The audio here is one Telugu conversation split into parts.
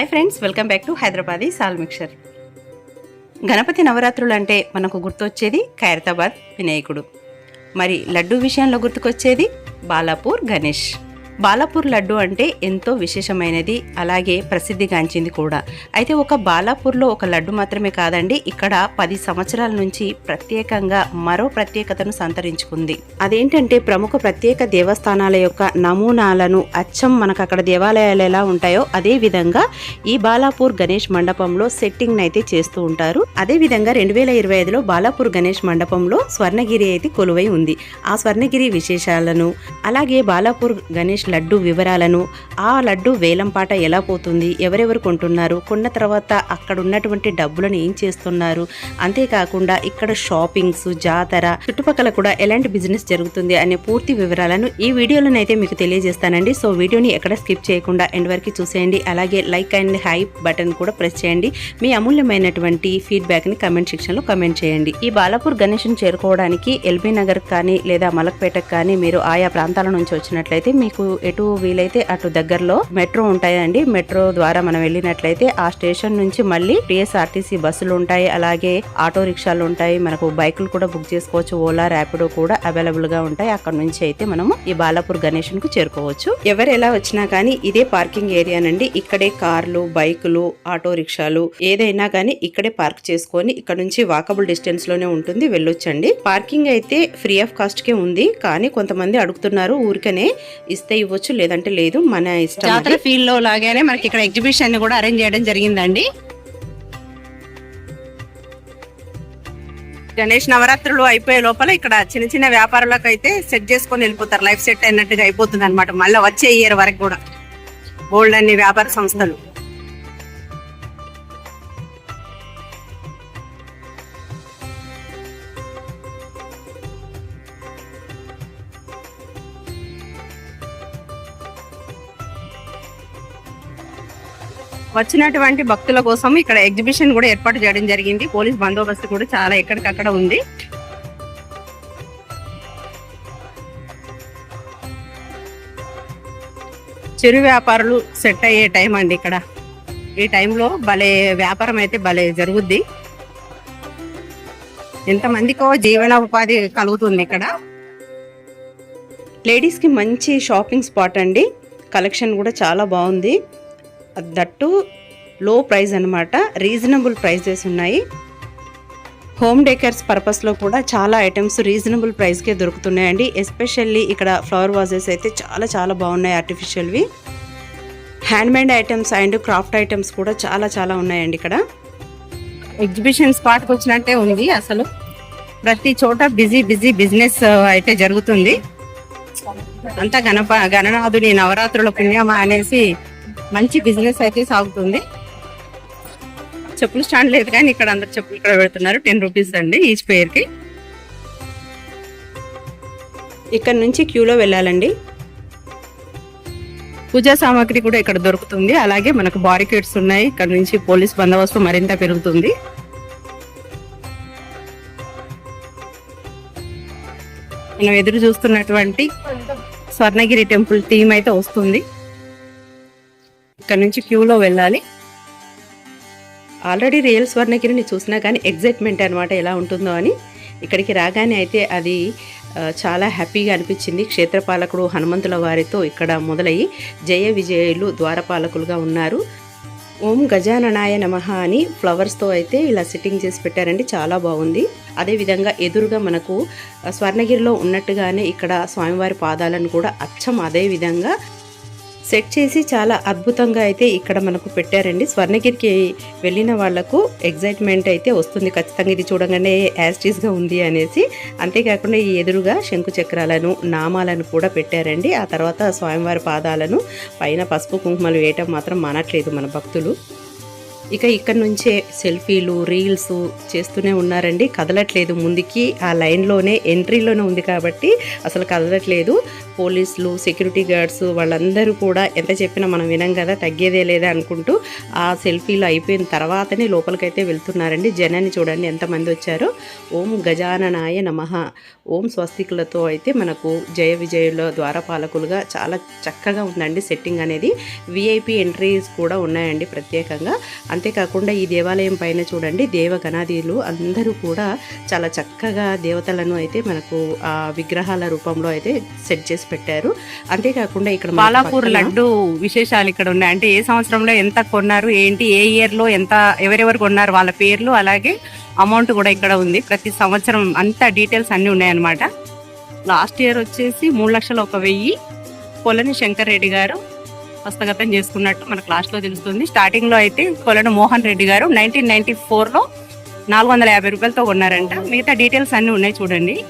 Hi friends welcome back to Hyderabadi సాల్ మిక్చర్ గణపతి నవరాత్రులు అంటే మనకు గుర్తొచ్చేది ఖైరతాబాద్ వినాయకుడు. మరి లడ్డు విషయంలో గుర్తుకొచ్చేది బాలాపూర్ గణేష్. బాలాపూర్ లడ్డు అంటే ఎంతో విశేషమైనది అలాగే ప్రసిద్ధిగాంచింది కూడా. అయితే ఒక బాలాపూర్లో ఒక లడ్డు మాత్రమే కాదండి ఇక్కడ పది సంవత్సరాల నుంచి ప్రత్యేకంగా మరో ప్రత్యేకతను సంతరించుకుంది. అదేంటంటే ప్రముఖ ప్రత్యేక దేవస్థానాల యొక్క నమూనాలను అచ్చం మనకు అక్కడ దేవాలయాలు ఎలా ఉంటాయో అదే విధంగా ఈ బాలాపూర్ గణేష్ మండపంలో సెట్టింగ్ అయితే చేస్తూ ఉంటారు. అదే విధంగా రెండు వేల ఇరవై ఐదులో బాలాపూర్ గణేష్ మండపంలో స్వర్ణగిరి అయితే కొలువై ఉంది. ఆ స్వర్ణగిరి విశేషాలను అలాగే బాలాపూర్ గణేష్ లడ్డు వివరాలను ఆ లడ్డు వేలంపాట ఎలా పోతుంది ఎవరెవరు కొంటున్నారు కొన్న తర్వాత అక్కడ ఉన్నటువంటి డబ్బులను ఏం చేస్తున్నారు అంతేకాకుండా ఇక్కడ షాపింగ్స్ జాతర చుట్టుపక్కల కూడా ఎలాంటి బిజినెస్ జరుగుతుంది అనే పూర్తి వివరాలను ఈ వీడియోలోనైతే మీకు తెలియజేస్తానండి. సో వీడియోని ఎక్కడ స్కిప్ చేయకుండా ఎండ్ వరకు చూసేయండి. అలాగే లైక్ అండ్ హైప్ బటన్ కూడా ప్రెస్ చేయండి. మీ అమూల్యమైనటువంటి ఫీడ్బ్యాక్ని కమెంట్ సెక్షన్లో కమెంట్ చేయండి. ఈ బాలాపూర్ గణేష్ని చేరుకోవడానికి ఎల్బీ నగర్ కానీ లేదా మలక్పేటకు కానీ మీరు ఆయా ప్రాంతాల నుంచి వచ్చినట్లయితే మీకు ఎటు వీలైతే అటు దగ్గరలో మెట్రో ఉంటాయండి. మెట్రో ద్వారా మనం వెళ్ళినట్లయితే ఆ స్టేషన్ నుంచి మళ్ళీ టీఎస్ఆర్టీసీ బస్సులు ఉంటాయి. అలాగే ఆటో రిక్షాలు ఉంటాయి. మనకు బైకులు కూడా బుక్ చేసుకోవచ్చు. ఓలా ర్యాపిడో కూడా అవైలబుల్గా ఉంటాయి. అక్కడ నుంచి అయితే మనము ఈ బాలాపూర్ గణేష్కు చేరుకోవచ్చు. ఎవరు ఎలా వచ్చినా కానీ ఇదే పార్కింగ్ ఏరియానండి ఇక్కడే కార్లు బైకులు ఆటో రిక్షాలు ఏదైనా కానీ ఇక్కడే పార్క్ చేసుకొని ఇక్కడ నుంచి వాకబుల్ డిస్టెన్స్లోనే ఉంటుంది. వెళ్ళొచ్చండి. పార్కింగ్ అయితే ఫ్రీ ఆఫ్ కాస్ట్ కే ఉంది. కానీ కొంతమంది అడుగుతున్నారు. ఊరికనే ఇస్తే ఇవ్వచ్చు లేదంటే లేదు మన ఇష్టం జాతర ఫీల్డ్లో లాగానే మనకి ఇక్కడ ఎగ్జిబిషన్ కూడా అరేంజ్ చేయడం జరిగిందండి. గణేష్ నవరాత్రులు అయిపోయే లోపల ఇక్కడ చిన్న చిన్న వ్యాపారులకు అయితే సెట్ చేసుకొని వెళ్ళిపోతారు. లైఫ్ సెట్ అయినట్టుగా అయిపోతుంది అనమాట మళ్ళీ వచ్చే ఇయర్ వరకు కూడా. గోల్డ్ అన్ని వ్యాపార సంస్థలు. వచ్చినటువంటి భక్తుల కోసం ఇక్కడ ఎగ్జిబిషన్ కూడా ఏర్పాటు చేయడం జరిగింది. పోలీస్ బందోబస్తు కూడా చాలా ఎక్కడికక్కడ ఉంది. చిరు వ్యాపారులు సెట్ అయ్యే టైం అండి ఇక్కడ. ఈ టైంలో భలే వ్యాపారం అయితే భలే జరుగుద్ది. ఎంతమందికో జీవనోపాధి కలుగుతుంది ఇక్కడ. లేడీస్కి మంచి షాపింగ్ స్పాట్ అండి. కలెక్షన్ కూడా చాలా బాగుంది. దట్టు లో ప్రైస్ అన్నమాట. రీజనబుల్ ప్రైజెస్ ఉన్నాయి. హోమ్ డేకర్స్ పర్పస్లో కూడా చాలా ఐటమ్స్ రీజనబుల్ ప్రైస్కే దొరుకుతున్నాయండి. ఎస్పెషల్లీ ఇక్కడ ఫ్లవర్ వాజెస్ అయితే చాలా చాలా బాగున్నాయి ఆర్టిఫిషియల్వి handmade items and craft items కూడా చాలా చాలా ఉన్నాయండి ఇక్కడ. ఎగ్జిబిషన్ స్పాట్కి వచ్చినట్టే ఉంది అసలు. ప్రతి చోట బిజీ బిజీ బిజినెస్ అయితే జరుగుతుంది. అంతా గణప గణనాథుని నవరాత్రుల పుణ్యమా అనేసి మంచి బిజినెస్ అయితే సాగుతుంది. చెప్పులు స్టాండ్ లేదు కానీ ఇక్కడ అందరు చెప్పులు ఇక్కడ పెడుతున్నారు. టెన్ రూపీస్ అండి ఈచ్ పేర్కి ఇక్కడ నుంచి క్యూలో వెళ్ళాలండి. పూజా సామాగ్రి కూడా ఇక్కడ దొరుకుతుంది. అలాగే మనకు బారికేడ్స్ ఉన్నాయి. ఇక్కడ నుంచి పోలీస్ బందోబస్తు మరింత పెరుగుతుంది. మనం ఎదురు చూస్తున్నటువంటి స్వర్ణగిరి టెంపుల్ థీమ్ అయితే వస్తుంది. ఇక్కడ నుంచి క్యూలో వెళ్ళాలి. ఆల్రెడీ రియల్ స్వర్ణగిరిని చూసినా కానీ ఎగ్జైట్మెంట్ అనమాట ఎలా ఉంటుందో అని ఇక్కడికి రాగానే అయితే అది చాలా హ్యాపీగా అనిపించింది. క్షేత్రపాలకుడు హనుమంతుల వారితో ఇక్కడ మొదలయ్యి జయ విజయులు ద్వారపాలకులుగా ఉన్నారు. ఓం గజాననాయ నమః అని ఫ్లవర్స్తో అయితే ఇలా సిట్టింగ్ చేసి పెట్టారండి. చాలా బాగుంది. అదేవిధంగా ఎదురుగా మనకు స్వర్ణగిరిలో ఉన్నట్టుగానే ఇక్కడ స్వామివారి పాదాలను కూడా అచ్చం అదే విధంగా సెట్ చేసి చాలా అద్భుతంగా అయితే ఇక్కడ మనకు పెట్టారండి. స్వర్ణగిరికి వెళ్ళిన వాళ్ళకు ఎగ్జైట్మెంట్ అయితే వస్తుంది. ఖచ్చితంగా ఇది చూడగానే యాస్టీస్గా ఉంది అనేసి. అంతేకాకుండా ఈ ఎదురుగా శంకు చక్రాలను నామాలను కూడా పెట్టారండి. ఆ తర్వాత స్వామివారి పాదాలను పైన పసుపు కుంకుమలు వేయటం మాత్రం మానట్లేదు మన భక్తులు. ఇక ఇక్కడ నుంచే సెల్ఫీలు రీల్స్ చేస్తూనే ఉన్నారండి. కదలట్లేదు ముందుకి. ఆ లైన్లోనే ఎంట్రీలోనే ఉంది కాబట్టి అసలు కదలట్లేదు. పోలీసులు సెక్యూరిటీ గార్డ్స్ వాళ్ళందరూ కూడా ఎంత చెప్పినా మనం వినం కదా తగ్గేదే లేదా అనుకుంటూ ఆ సెల్ఫీలు అయిపోయిన తర్వాతనే లోపలికైతే వెళ్తున్నారండి. జనాన్ని చూడండి ఎంతమంది వచ్చారో. ఓం గజాననాయ నమః. ఓం స్వస్తికులతో అయితే మనకు జయ విజయుల ద్వారపాలకులుగా చాలా చక్కగా ఉందండి సెట్టింగ్ అనేది. విఐపి ఎంట్రీస్ కూడా ఉన్నాయండి ప్రత్యేకంగా. అంతేకాకుండా ఈ దేవాలయం పైన చూడండి దేవగణాదీలు అందరూ కూడా చాలా చక్కగా దేవతలను అయితే మనకు ఆ విగ్రహాల రూపంలో అయితే సెట్ చేసి పెట్టారు. అంతేకాకుండా ఇక్కడ పక్కన- లడ్డు విశేషాలు ఇక్కడ ఉన్నాయి. అంటే ఏ సంవత్సరంలో ఎంత కొన్నారు ఏంటి ఏ ఇయర్లో ఎంత ఎవరెవరు కొన్నారు వాళ్ళ పేర్లు అలాగే అమౌంట్ కూడా ఇక్కడ ఉంది. ప్రతి సంవత్సరం అంత డీటెయిల్స్ అన్ని ఉన్నాయన్నమాట. లాస్ట్ ఇయర్ వచ్చేసి మూడు లక్షల ఒక వెయ్యి కొలని శంకర్ రెడ్డి గారు హస్తగతం చేసుకున్నట్టు మనకు లాస్ట్లో తెలుస్తుంది. స్టార్టింగ్లో అయితే కొలను మోహన్ రెడ్డి గారు నైన్టీన్ నైన్టీ ఫోర్లో నాలుగు వందల యాభై రూపాయలతో కొన్నారంట. మిగతా డీటెయిల్స్ అన్ని ఉన్నాయి చూడండి.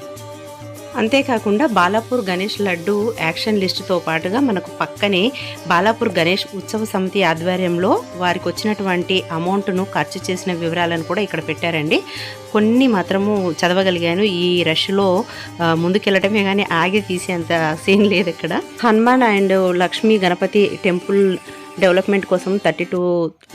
అంతేకాకుండా బాలాపూర్ గణేష్ లడ్డు యాక్షన్ లిస్టుతో పాటుగా మనకు పక్కనే బాలాపూర్ గణేష్ ఉత్సవ సమితి ఆధ్వర్యంలో వారికి వచ్చినటువంటి అమౌంట్ను ఖర్చు చేసిన వివరాలను కూడా ఇక్కడ పెట్టారండి. కొన్ని మాత్రము చదవగలిగాను. ఈ రష్లో ముందుకెళ్ళటమే కానీ ఆగి తీసేంత సీన్ లేదు ఇక్కడ. Hanuman and Lakshmi Ganapati temple development కోసం thirty two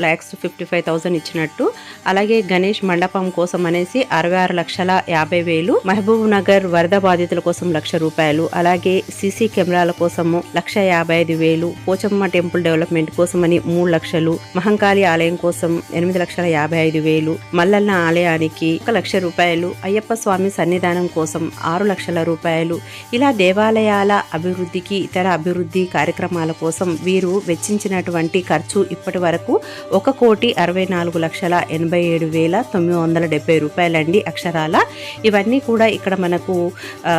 lakhs fifty five thousand ఇచ్చినట్టు. అలాగే గణేష్ మండపం కోసం అనేసి అరవై ఆరు లక్షల యాభై వేలు మహబూబ్ నగర్ వరద బాధితుల కోసం లక్ష రూపాయలు అలాగే సీసీ కెమెరాల కోసము లక్ష యాభై ఐదు వేలు పోచమ్మ టెంపుల్ డెవలప్మెంట్ కోసమని మూడు లక్షలు మహంకాళి ఆలయం కోసం ఎనిమిది లక్షల యాభై ఐదు వేలు మల్లన్న ఆలయానికి ఒక లక్ష రూపాయలు అయ్యప్ప స్వామి సన్నిధానం కోసం ఆరు లక్షల రూపాయలు. ఇలా దేవాలయాల అభివృద్ధికి ఇతర అభివృద్ధి కార్యక్రమాల కోసం వీరు వెచ్చించినటువంటి వంటి ఖర్చు ఇప్పటి వరకు ఒక కోటి అరవై నాలుగు లక్షల ఎనభై ఏడు వేల తొమ్మిది వందల డెబ్బై రూపాయలండి అక్షరాల. ఇవన్నీ కూడా ఇక్కడ మనకు ఆ,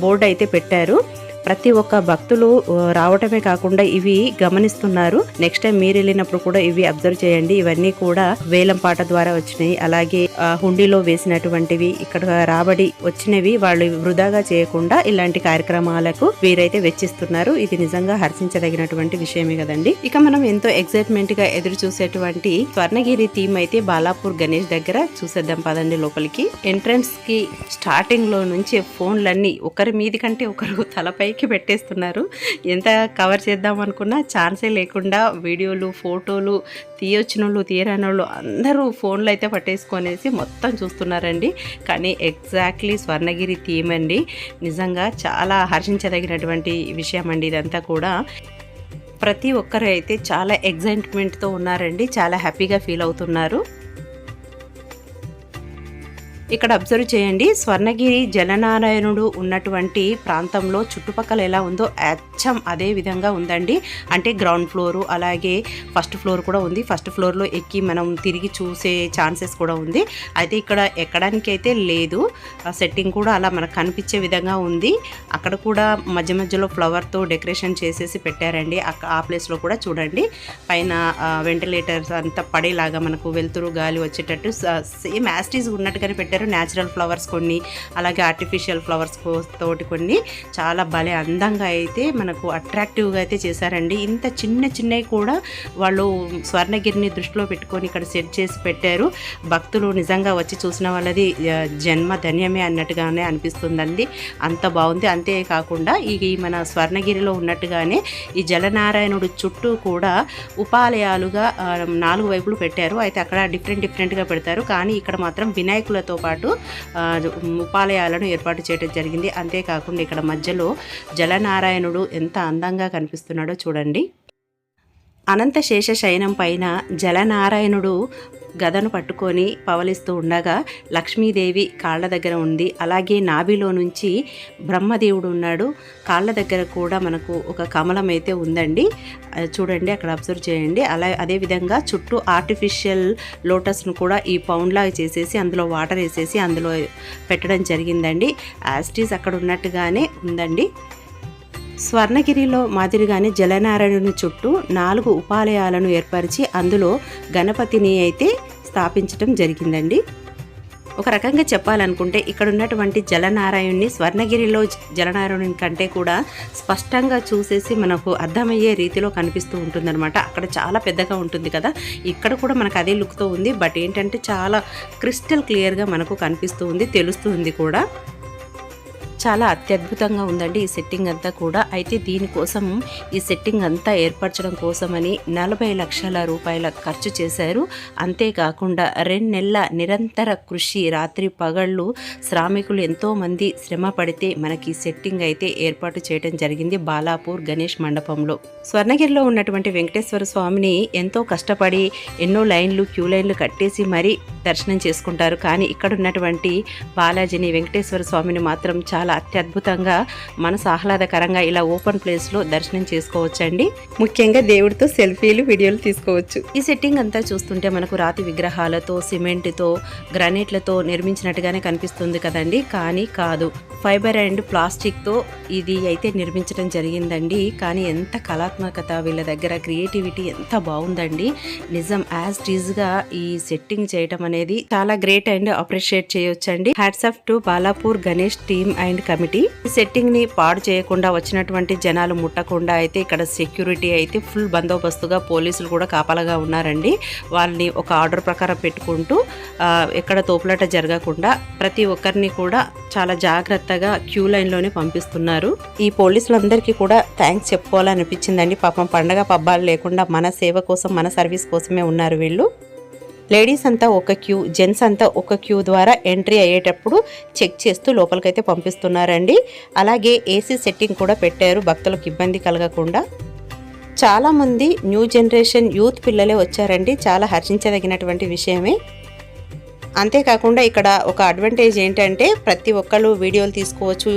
బోర్డు అయితే పెట్టారు. ప్రతి ఒక్క భక్తులు రావటమే కాకుండా ఇవి గమనిస్తున్నారు. నెక్స్ట్ టైం మీరు వెళ్ళినప్పుడు కూడా ఇవి అబ్జర్వ్ చేయండి. ఇవన్నీ కూడా వేలం పాట ద్వారా వచ్చినాయి. అలాగే ఆ, హుండీలో వేసినటువంటివి ఇక్కడ రాబడి వచ్చినవి వాళ్ళు వృధాగా చేయకుండా ఇలాంటి కార్యక్రమాలకు వీరైతే వెచ్చిస్తున్నారు. ఇది నిజంగా హర్షించదగినటువంటి విషయమే కదండి. ఇక మనం ఎంతో ఎక్సైట్మెంట్గా ఎదురు చూసేటువంటి స్వర్ణగిరి థీమ్ అయితే బాలాపూర్ గణేష్ దగ్గర చూసేద్దాం పదండి లోపలికి. ఎంట్రన్స్కి స్టార్టింగ్లో నుంచి ఫోన్లన్నీ ఒకరి మీది కంటే ఒకరు తలపై పైకి పెట్టేస్తున్నారు. ఎంత కవర్ చేద్దాం అనుకున్నా ఛాన్సే లేకుండా వీడియోలు ఫోటోలు తీయొచ్చిన వాళ్ళు తీయరాని వాళ్ళు అందరూ ఫోన్లు అయితే పట్టేసుకొనేసి మొత్తం చూస్తున్నారండి. కానీ ఎగ్జాక్ట్లీ స్వర్ణగిరి థీమ్ అండి. నిజంగా చాలా హర్షించదగినటువంటి విషయం అండి ఇదంతా కూడా. ప్రతి ఒక్కరు అయితే చాలా ఎగ్జైట్మెంట్తో ఉన్నారండి. చాలా హ్యాపీగా ఫీల్ అవుతున్నారు. ఇక్కడ అబ్జర్వ్ చేయండి. స్వర్ణగిరి జలనారాయణుడు ఉన్నటువంటి ప్రాంతంలో చుట్టుపక్కల ఎలా ఉందో అచ్చం అదే విధంగా ఉందండి. అంటే గ్రౌండ్ ఫ్లోర్ అలాగే ఫస్ట్ ఫ్లోర్ కూడా ఉంది. ఫస్ట్ ఫ్లోర్లో ఎక్కి మనం తిరిగి చూసే ఛాన్సెస్ కూడా ఉంది. అయితే ఇక్కడ ఎక్కడానికి అయితే లేదు సెట్టింగ్ కూడా అలా మనకు కనిపించే విధంగా ఉంది. అక్కడ కూడా మధ్య మధ్యలో ఫ్లవర్తో డెకరేషన్ చేసేసి పెట్టారండి. ఆ ప్లేస్లో కూడా చూడండి. పైన వెంటిలేటర్స్ అంతా పడేలాగా మనకు వెలుతురు గాలి వచ్చేటట్టు సేమ్ యాస్టీస్ ఉన్నట్టుగానే పెట్టారు. న్యాచురల్ ఫ్లవర్స్ కొన్ని అలాగే ఆర్టిఫిషియల్ ఫ్లవర్స్ తోటి కొన్ని. చాలా భలే అందంగా అయితే మనకు అట్రాక్టివ్గా అయితే చేశారండి. ఇంత చిన్న చిన్నవి కూడా వాళ్ళు స్వర్ణగిరిని దృష్టిలో పెట్టుకొని ఇక్కడ సెట్ చేసి పెట్టారు. భక్తులు నిజంగా వచ్చి చూసిన వాళ్ళది జన్మ ధన్యమే అన్నట్టుగానే అనిపిస్తుందండి. అంత బాగుంది. అంతేకాకుండా ఈ ఈ మన స్వర్ణగిరిలో ఉన్నట్టుగానే ఈ జలనారాయణుడు చుట్టూ కూడా ఉపాలయాలుగా నాలుగు వైపులు పెట్టారు. అయితే అక్కడ డిఫరెంట్ డిఫరెంట్గా పెడతారు. కానీ ఇక్కడ మాత్రం వినాయకులతో పాటు ఉపాలయాలను ఏర్పాటు చేయడం జరిగింది. అంతేకాకుండా ఇక్కడ మధ్యలో జలనారాయణుడు ఎంత అందంగా కనిపిస్తున్నాడో చూడండి. అనంత శేష శయనం పైన జలనారాయణుడు గదను పట్టుకొని పవలిస్తూ ఉండగా లక్ష్మీదేవి కాళ్ళ దగ్గర ఉంది. అలాగే నాభిలో నుంచి బ్రహ్మదేవుడు ఉన్నాడు. కాళ్ళ దగ్గర కూడా మనకు ఒక కమలం అయితే ఉందండి. అది చూడండి అక్కడ అబ్జర్వ్ చేయండి. అలా అదేవిధంగా చుట్టూ ఆర్టిఫిషియల్ లోటస్ను కూడా ఈ పౌండ్లాగా చేసేసి అందులో వాటర్ వేసేసి అందులో పెట్టడం జరిగిందండి. యాస్టీస్ అక్కడ ఉన్నట్టుగానే ఉందండి. స్వర్ణగిరిలో మాదిరిగానే జలనారాయణుని చుట్టూ నాలుగు ఉపాలయాలను ఏర్పరిచి అందులో గణపతిని అయితే స్థాపించడం జరిగిందండి. ఒక రకంగా చెప్పాలనుకుంటే ఇక్కడ ఉన్నటువంటి జలనారాయణ్ణి స్వర్ణగిరిలో జలనారాయణుని కంటే కూడా స్పష్టంగా చూసేసి మనకు అర్థమయ్యే రీతిలో కనిపిస్తూ ఉంటుందన్నమాట. అక్కడ చాలా పెద్దగా ఉంటుంది కదా. ఇక్కడ కూడా మనకు అదే లుక్తో ఉంది. బట్ ఏంటంటే చాలా క్రిస్టల్ క్లియర్గా మనకు కనిపిస్తూ ఉంది తెలుస్తుంది కూడా. చాలా అత్యద్భుతంగా ఉందండి ఈ సెట్టింగ్ అంతా కూడా. అయితే దీనికోసం ఈ సెట్టింగ్ అంతా ఏర్పరచడం కోసమని నలభై లక్షల రూపాయల ఖర్చు చేశారు. అంతేకాకుండా రెండు నెలల నిరంతర కృషి రాత్రి పగళ్ళు శ్రామికులు ఎంతో మంది శ్రమ పడితే మనకి సెట్టింగ్ అయితే ఏర్పాటు చేయడం జరిగింది బాలాపూర్ గణేష్ మండపంలో. స్వర్ణగిరిలో ఉన్నటువంటి వెంకటేశ్వర స్వామిని ఎంతో కష్టపడి ఎన్నో లైన్లు క్యూ లైన్లు కట్టేసి మరీ దర్శనం చేసుకుంటారు. కానీ ఇక్కడ ఉన్నటువంటి బాలాజీని వెంకటేశ్వర స్వామిని మాత్రం చాలా అత్యద్భుతంగా మనసు ఆహ్లాదకరంగా ఇలా ఓపెన్ ప్లేస్లో దర్శనం చేసుకోవచ్చండి. ముఖ్యంగా దేవుడితో సెల్ఫీలు వీడియోలు తీసుకోవచ్చు. ఈ సెట్టింగ్ అంతా చూస్తుంటే మనకు రాతి విగ్రహాలతో సిమెంట్తో గ్రానైట్లతో నిర్మించినట్టుగానే కనిపిస్తుంది కదండి. కానీ కాదు. ఫైబర్ అండ్ ప్లాస్టిక్తో ఇది అయితే నిర్మించడం జరిగిందండి. కానీ ఎంత కళాత్మకత వీళ్ళ దగ్గర క్రియేటివిటీ ఎంత బాగుందండి. నిజం యాజ్ టీజ్గా ఈ సెట్టింగ్ చేయటం అనేది చాలా గ్రేట్ అండ్ అప్రిషియేట్ చేయొచ్చండి. Hats off to Balapur Ganesh team and committee ఈ సెట్టింగ్ని పాడు చేయకుండా వచ్చినటువంటి జనాలు ముట్టకుండా అయితే ఇక్కడ సెక్యూరిటీ అయితే ఫుల్ బందోబస్తుగా పోలీసులు కూడా కాపలాగా ఉన్నారండి. వాళ్ళని ఒక ఆర్డర్ ప్రకారం పెట్టుకుంటూ ఎక్కడ తోపులాట జరగకుండా ప్రతి ఒక్కరిని కూడా చాలా జాగ్రత్తగా క్యూ లైన్లోనే పంపిస్తున్నారు. ఈ పోలీసులందరికీ కూడా థ్యాంక్స్ చెప్పుకోవాలనిపించిందండి. పాపం పండగ పబ్బాలు లేకుండా మన సేవ కోసం మన సర్వీస్ కోసమే ఉన్నారు వీళ్ళు. లేడీస్ అంతా ఒక క్యూ జెంట్స్ అంతా ఒక క్యూ ద్వారా ఎంట్రీ అయ్యేటప్పుడు చెక్ చేస్తూ లోపలికైతే పంపిస్తున్నారండి. అలాగే ఏసీ సెట్టింగ్ కూడా పెట్టారు భక్తులకు ఇబ్బంది కలగకుండా. చాలామంది న్యూ జనరేషన్ యూత్ పిల్లలే వచ్చారండి. చాలా హర్షించదగినటువంటి విషయమే. అంతేకాకుండా ఇక్కడ ఒక అడ్వాంటేజ్ ఏంటంటే ప్రతి ఒక్కళ్ళు వీడియోలు తీసుకోవచ్చు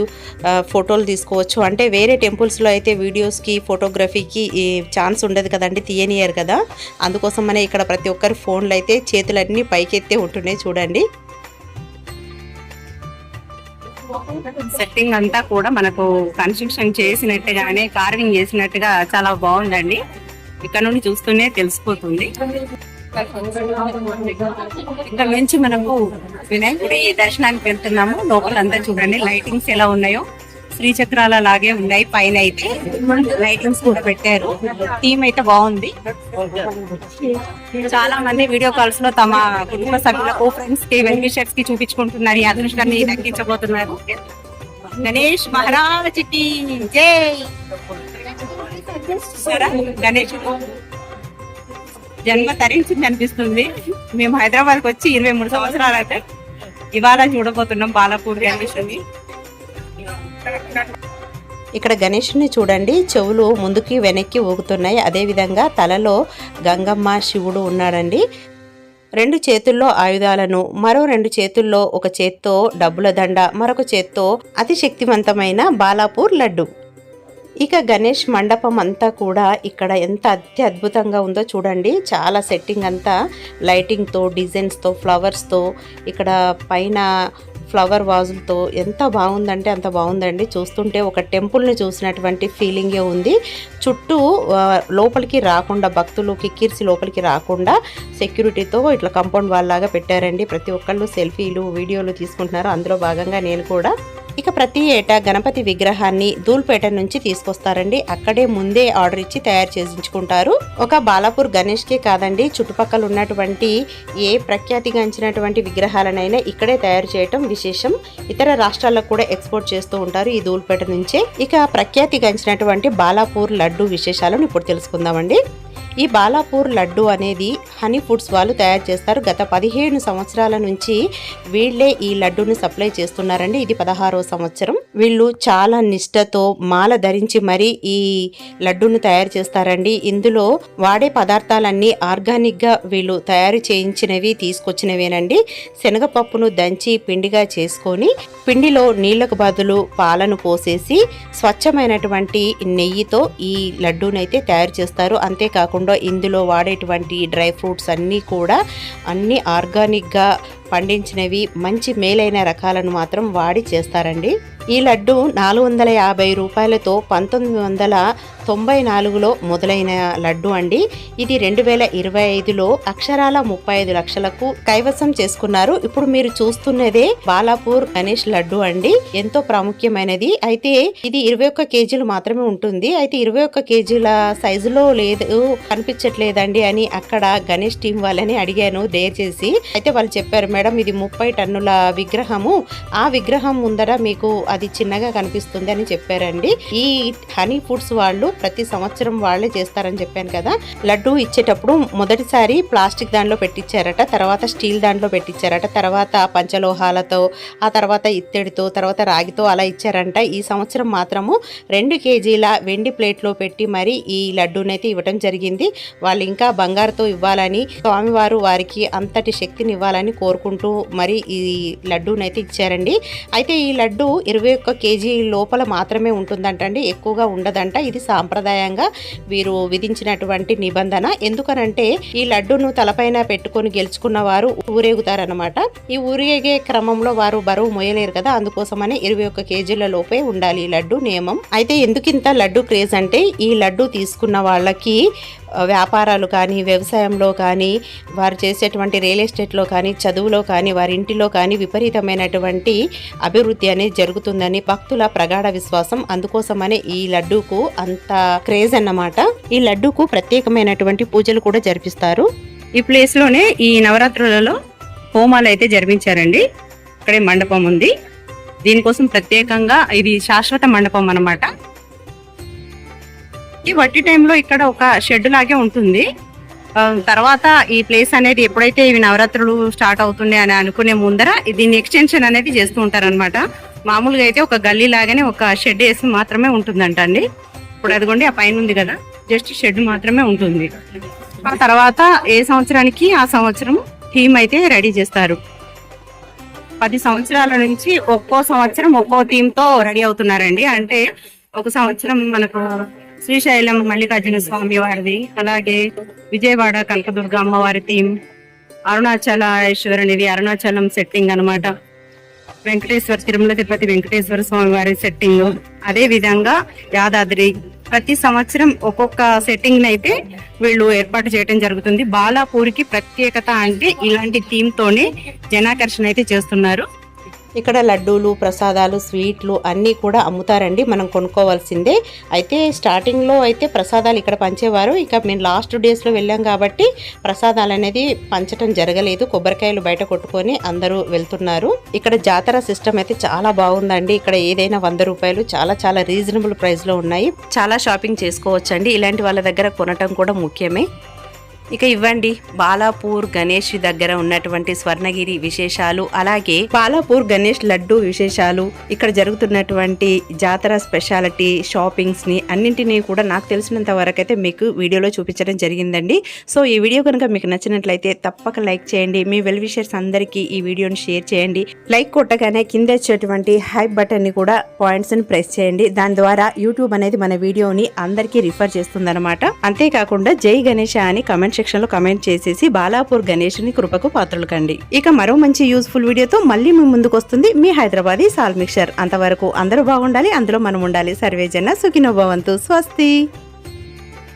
ఫోటోలు తీసుకోవచ్చు. అంటే వేరే టెంపుల్స్లో అయితే వీడియోస్కి ఫోటోగ్రఫీకి ఈ ఛాన్స్ ఉండదు కదండి తీయనియరు కదా. అందుకోసం మన ఇక్కడ ప్రతి ఒక్కరు ఫోన్లు అయితే చేతులన్నీ పైకెత్తే ఉంటున్నాయి చూడండి. సెట్టింగ్ అంతా కూడా మనకు కన్స్ట్రక్షన్ చేసినట్టుగానే కార్వింగ్ చేసినట్టుగా చాలా బాగుందండి. ఇక్కడ నుండి చూస్తూనే తెలిసిపోతుంది. ఇక్కడ నుంచి మనము వినాయకుడి దర్శనానికి వెళ్తున్నాము. లోపల అంతా చూడండి. లైటింగ్స్ ఎలా ఉన్నాయో. శ్రీచక్రాల లాగే ఉన్నాయి. పైన అయితే లైటింగ్స్ కూడా పెట్టారు. థీమ్ అయితే బాగుంది. చాలా మంది వీడియో కాల్స్లో తమ కుటుంబ సభ్యులకు ఫ్రెండ్స్కి వెల్కి చూపించుకుంటున్నారు. ఈ అదృష్టాన్ని దక్కించబోతున్నారు గణేష్ మహారాజ్కి జై! గణేష్ జన్మ తరించింది అనిపిస్తుంది. మేము హైదరాబాద్కి వచ్చి ఇరవై మూడు సంవత్సరాలు అయితే ఇవాళ చూడబోతున్నాం బాలాపూర్ అనిపిస్తుంది ఇక్కడ గణేషుని చూడండి. చెవులు ముందుకి వెనక్కి ఊగుతున్నాయి. అదేవిధంగా తలలో గంగమ్మ శివుడు ఉన్నాడండి. రెండు చేతుల్లో ఆయుధాలను మరో రెండు చేతుల్లో ఒక చేత్తో డబ్బుల దండ మరొక చేత్తో అతి శక్తివంతమైన బాలాపూర్ లడ్డు. ఇక గణేష్ మండపం అంతా కూడా ఇక్కడ ఎంత అతి అద్భుతంగా ఉందో చూడండి. చాలా సెట్టింగ్ అంతా లైటింగ్తో డిజైన్స్తో ఫ్లవర్స్తో ఇక్కడ పైన ఫ్లవర్ వాజులతో ఎంత బాగుందంటే అంత బాగుందండి. చూస్తుంటే ఒక టెంపుల్ని చూసినటువంటి ఫీలింగే ఉంది. చుట్టూ లోపలికి రాకుండా భక్తులు కిక్కిరిసి లోపలికి రాకుండా సెక్యూరిటీతో ఇట్లా కంపౌండ్ వాళ్ళలాగా పెట్టారండి. ప్రతి ఒక్కళ్ళు సెల్ఫీలు వీడియోలు తీసుకుంటున్నారు. అందులో భాగంగా నేను కూడా ఇక ప్రతి ఏటా గణపతి విగ్రహాన్ని ధూల్పేట నుంచి తీసుకొస్తారండి. అక్కడే ముందే ఆర్డర్ ఇచ్చి తయారు చేయించుకుంటారు. ఒక బాలాపూర్ గణేష్ కే కాదండి చుట్టుపక్కల ఉన్నటువంటి ఏ ప్రఖ్యాతిగాంచినటువంటి విగ్రహాలనైనా ఇక్కడే తయారు చేయటం విశేషం. ఇతర రాష్ట్రాలకు కూడా ఎక్స్పోర్ట్ చేస్తూ ఉంటారు ఈ ధూల్పేట నుంచే. ఇక ప్రఖ్యాతిగాంచినటువంటి బాలాపూర్ లడ్డు విశేషాలను ఇప్పుడు తెలుసుకుందామండి. ఈ బాలాపూర్ లడ్డు అనేది హనీ ఫుడ్స్ వాళ్ళు తయారు చేస్తారు. గత పదిహేను సంవత్సరాల నుంచి వీళ్ళే ఈ లడ్డూని సప్లై చేస్తున్నారండి. ఇది పదహారో సంవత్సరం. వీళ్ళు చాలా నిష్టతో మాల ధరించి మరి ఈ లడ్డూను తయారు చేస్తారండి. ఇందులో వాడే పదార్థాలన్నీ ఆర్గానిక్గా వీళ్ళు తయారు చేయించినవి తీసుకొచ్చినవేనండి. శనగపప్పును దంచి పిండిగా చేసుకొని పిండిలో నీళ్ళకు బదులు పాలను పోసేసి స్వచ్ఛమైనటువంటి నెయ్యితో ఈ లడ్డూనైతే తయారు చేస్తారు. అంతేకాకుండా ఇందులో వాడేటువంటి డ్రై ఫ్రూట్స్ అన్నీ కూడా అన్నీ ఆర్గానిక్గా పండించినవి మంచి మేలైన రకాలను మాత్రం వాడి చేస్తారండి. ఈ లడ్డు నాలుగు వందల యాభై రూపాయలతో పంతొమ్మిది వందల తొంభై నాలుగులో మొదలైన లడ్డు అండి. ఇది రెండు వేల ఇరవై ఐదులో అక్షరాల ముప్పై ఐదు లక్షలకు కైవసం చేసుకున్నారు. ఇప్పుడు మీరు చూస్తున్నదే బాలాపూర్ గణేష్ లడ్డు అండి. ఎంతో ప్రాముఖ్యమైనది. అయితే ఇది ఇరవై ఒక్క కేజీలు మాత్రమే ఉంటుంది. అయితే ఇరవై ఒక్క కేజీల సైజులో లేదు కనిపించట్లేదండి అని అక్కడ గణేష్ టీం వాళ్ళని అడిగాను డేర్ చేసి అయితే వాళ్ళు చెప్పారు మేడం మేడం ఇది ముప్పై టన్నుల విగ్రహము. ఆ విగ్రహం ముందర మీకు అది చిన్నగా కనిపిస్తుంది అని చెప్పారండి. ఈ హనీ ఫుడ్స్ వాళ్ళు ప్రతి సంవత్సరం వాళ్ళే చేస్తారని చెప్పాను కదా. లడ్డు ఇచ్చేటప్పుడు మొదటిసారి ప్లాస్టిక్ దాంట్లో పెట్టించారట తర్వాత స్టీల్ దాంట్లో పెట్టించారట తర్వాత పంచలోహాలతో ఆ తర్వాత ఇత్తడితో తర్వాత రాగితో అలా ఇచ్చారంట. ఈ సంవత్సరం మాత్రము రెండు కేజీల వెండి ప్లేట్లో పెట్టి మరి ఈ లడ్డూనైతే ఇవ్వటం జరిగింది. వాళ్ళు ఇంకా బంగారుతో ఇవ్వాలని స్వామివారు వారికి అంతటి శక్తిని ఇవ్వాలని కోరుకుంటూ మరి ఈ లడ్డూనైతే ఇచ్చారండి. అయితే ఈ లడ్డు ఇరవై ఒక్క కేజీ లోపల మాత్రమే ఉంటుందంటండి ఎక్కువగా ఉండదంట. ఇది సాంప్రదాయంగా వీరు విధించినటువంటి నిబంధన. ఎందుకనంటే ఈ లడ్డును తలపైన పెట్టుకొని గెలుచుకున్న వారు ఊరేగుతారనమాట ఈ ఊరేగే క్రమంలో వారు బరువు మోయలేరు కదా అందుకోసమని ఇరవై ఒక్క కేజీల లోపే ఉండాలి ఈ లడ్డు నియమం. అయితే ఎందుకింత లడ్డు క్రేజ్ అంటే ఈ లడ్డు తీసుకున్న వాళ్ళకి వ్యాపారాలు కానీ వ్యవసాయంలో కానీ వారు చేసేటువంటి రియల్ ఎస్టేట్లో కానీ చదువులో కానీ వారి ఇంటిలో కానీ విపరీతమైనటువంటి అభివృద్ధి అనేది జరుగుతుందని భక్తుల ప్రగాఢ విశ్వాసం అందుకోసమనే ఈ లడ్డూకు అంత క్రేజ్ అన్నమాట. ఈ లడ్డూకు ప్రత్యేకమైనటువంటి పూజలు కూడా జరిపిస్తారు. ఈ ప్లేస్లోనే ఈ నవరాత్రులలో హోమాలు అయితే జరిపించారండి. ఇక్కడే మండపం ఉంది. దీనికోసం ప్రత్యేకంగా ఇది శాశ్వత మండపం అన్నమాట. ఈ వట్టి టైంలో ఇక్కడ ఒక షెడ్ లాగే ఉంటుంది. తర్వాత ఈ ప్లేస్ అనేది ఎప్పుడైతే ఇవి నవరాత్రులు స్టార్ట్ అవుతుండే అని అనుకునే ముందర దీన్ని ఎక్స్టెన్షన్ అనేది చేస్తూ ఉంటారనమాట మామూలుగా అయితే ఒక గల్లీ లాగానే ఒక షెడ్ వేసి మాత్రమే ఉంటుందంట అండి. ఇప్పుడు అదిగోండి ఆ పైన ఉంది కదా జస్ట్ షెడ్ మాత్రమే ఉంటుంది. ఆ తర్వాత ఏ సంవత్సరానికి ఆ సంవత్సరం థీమ్ అయితే రెడీ చేస్తారు. పది సంవత్సరాల నుంచి ఒక్కో సంవత్సరం ఒక్కో థీమ్తో రెడీ అవుతున్నారండి. అంటే ఒక సంవత్సరం మనకు శ్రీశైలం మల్లికార్జున స్వామి వారిది అలాగే విజయవాడ కనకదుర్గ అమ్మవారి థీమ్ అరుణాచల ఈశ్వరునిది అరుణాచలం సెట్టింగ్ అన్నమాట. వెంకటేశ్వర తిరుమల తిరుపతి వెంకటేశ్వర స్వామి వారి సెట్టింగ్. అదే విధంగా యాదాద్రి ప్రతి సంవత్సరం ఒక్కొక్క సెట్టింగ్ అయితే వీళ్ళు ఏర్పాటు చేయడం జరుగుతుంది. బాలాపూర్కి ప్రత్యేకత అంటే ఇలాంటి థీమ్ తోనే జనాకర్షణ అయితే చేస్తున్నారు. ఇక్కడ లడ్డూలు ప్రసాదాలు స్వీట్లు అన్నీ కూడా అమ్ముతారండి. మనం కొనుక్కోవాల్సిందే. అయితే స్టార్టింగ్లో అయితే ప్రసాదాలు ఇక్కడ పంచేవారు. ఇక మేము లాస్ట్ డేస్లో వెళ్ళాం కాబట్టి ప్రసాదాలు అనేది పంచటం జరగలేదు. కొబ్బరికాయలు బయట కొట్టుకొని అందరూ వెళ్తున్నారు. ఇక్కడ జాతర సిస్టమ్ అయితే చాలా బాగుందండి. ఇక్కడ ఏదైనా వంద రూపాయలు చాలా చాలా రీజనబుల్ ప్రైస్లో ఉన్నాయి. చాలా షాపింగ్ చేసుకోవచ్చండి. ఇలాంటి వాళ్ళ దగ్గర కొనటం కూడా ముఖ్యమే. ఇక ఇవ్వండి. బాలాపూర్ గణేష్ దగ్గర ఉన్నటువంటి స్వర్ణగిరి విశేషాలు అలాగే బాలాపూర్ గణేష్ లడ్డు విశేషాలు ఇక్కడ జరుగుతున్నటువంటి జాతర స్పెషాలిటీ షాపింగ్స్ని అన్నింటినీ కూడా నాకు తెలిసినంత వరకు అయితే మీకు వీడియోలో చూపించడం జరిగిందండి. సో ఈ వీడియో కనుక మీకు నచ్చినట్లయితే తప్పక లైక్ చేయండి. మీ వెల్ విషర్స్ అందరికీ ఈ వీడియోని షేర్ చేయండి. లైక్ కొట్టగానే కింద వచ్చేటువంటి హై బటన్ని కూడా పాయింట్స్ని ప్రెస్ చేయండి. దాని ద్వారా యూట్యూబ్ అనేది మన వీడియోని అందరికీ రిఫర్ చేస్తుందన్నమాట. అంతేకాకుండా జై గణేష అని కమెంట్ సెక్షన్లో కమెంట్ చేసేసి బాలాపూర్ గణేష్ని కృపకు పాత్రలు కండి ఇక మరో మంచి యూస్ఫుల్ వీడియోతో మళ్ళీ మీ ముందుకు వస్తుంది మీ హైదరాబాదీ సాల్ మిక్చర్ అంతవరకు అందరూ బాగుండాలి అందులో మనం ఉండాలి సర్వేజన సుఖినోభవంతు స్వస్తి!